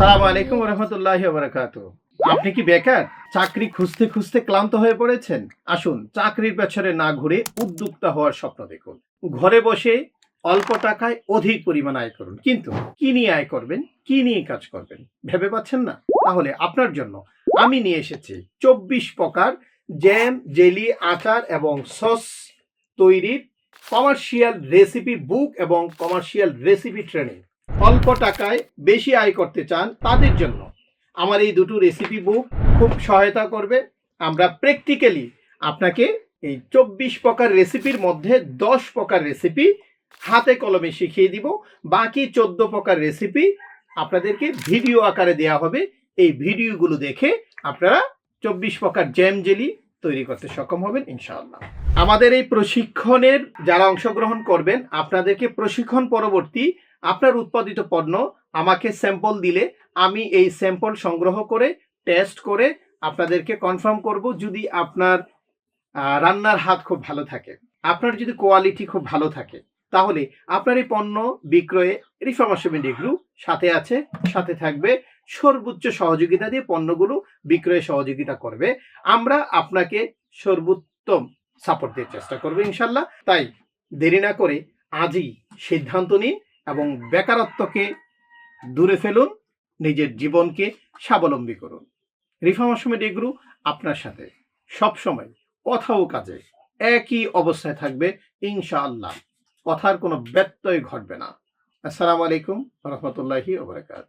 আসসালামু আলাইকুম রহমতুল্লাহ বারাকাত আপনি কি বেকার? চাকরি খুঁজতে খুঁজতে ক্লান্ত হয়ে পড়েছেন? আসুন, চাকরির পেছনে না ঘুরে উদ্যোক্তা হওয়ার স্বপ্ন দেখুন। ঘরে বসে অল্প টাকায় অধিক পরিমাণ আয় করুন। কিন্তু কি নিয়ে আয় করবেন? কি নিয়ে কাজ করবেন? ভেবে পাচ্ছেন না? তাহলে আপনার জন্য আমি নিয়ে এসেছি চব্বিশ প্রকার জ্যাম জেলি আচার এবং সস তৈরির কমার্শিয়াল রেসিপি বুক এবং কমার্শিয়াল রেসিপি ট্রেনিং অল্প টাকায় বেশি আয় করতে চান তাদের জন্য। আমার এই দুটো রেসিপি বুক খুব সহায়তা করবে। আমরা প্র্যাকটিক্যালি আপনাকে এই চব্বিশ প্রকার রেসিপির মধ্যে দশ প্রকার রেসিপি হাতে কলমে শিখিয়ে দিব। বাকি চোদ্দ প্রকার রেসিপি আপনাদেরকে ভিডিও আকারে দেওয়া হবে। এই ভিডিওগুলো দেখে আপনারা চব্বিশ প্রকার জ্যাম জেলি তৈরি করতে সক্ষম হবেন, ইনশাআল্লাহ। আমাদের এই প্রশিক্ষণের যারা অংশগ্রহণ করবেন, আপনাদেরকে প্রশিক্ষণ পরবর্তী আপনার উৎপাদিত পণ্য আমাকে স্যাম্পল দিলে আমি এই স্যাম্পল সংগ্রহ করে, টেস্ট করে আপনাদেরকে কনফার্ম করব যদি আপনার রান্নার হাত খুব ভালো থাকে। আপনার যদি কোয়ালিটি খুব ভালো থাকে, তাহলে আপনার এই পণ্য বিক্রয়ে রিফর্মাশন গ্রুপ সাথে আছে, সাথে থাকবে, সর্বোচ্চ সহযোগিতা দিয়ে পণ্যগুলো বিক্রয়ে সহযোগিতা করবে। আমরা আপনাকে সর্বোত্তম সাপোর্ট দিয়ে চেষ্টা করব ইনশাল্লাহ। তাই দেরি না করে আজই সিদ্ধান্ত নিন এবং বেকারত্বকে দূরে ফেলুন, নিজের জীবনকে স্বাবলম্বী করুন। রিফর্মাশন গ্রুপ আপনার সাথে। সবসময় কথা ও কাজে একই অবস্থায় থাকবে ইনশাআল্লাহ। কথার কোনো ব্যত্যয় ঘটবে না। আসসালামু আলাইকুম রহমতুল্লাহি ওবরাকাত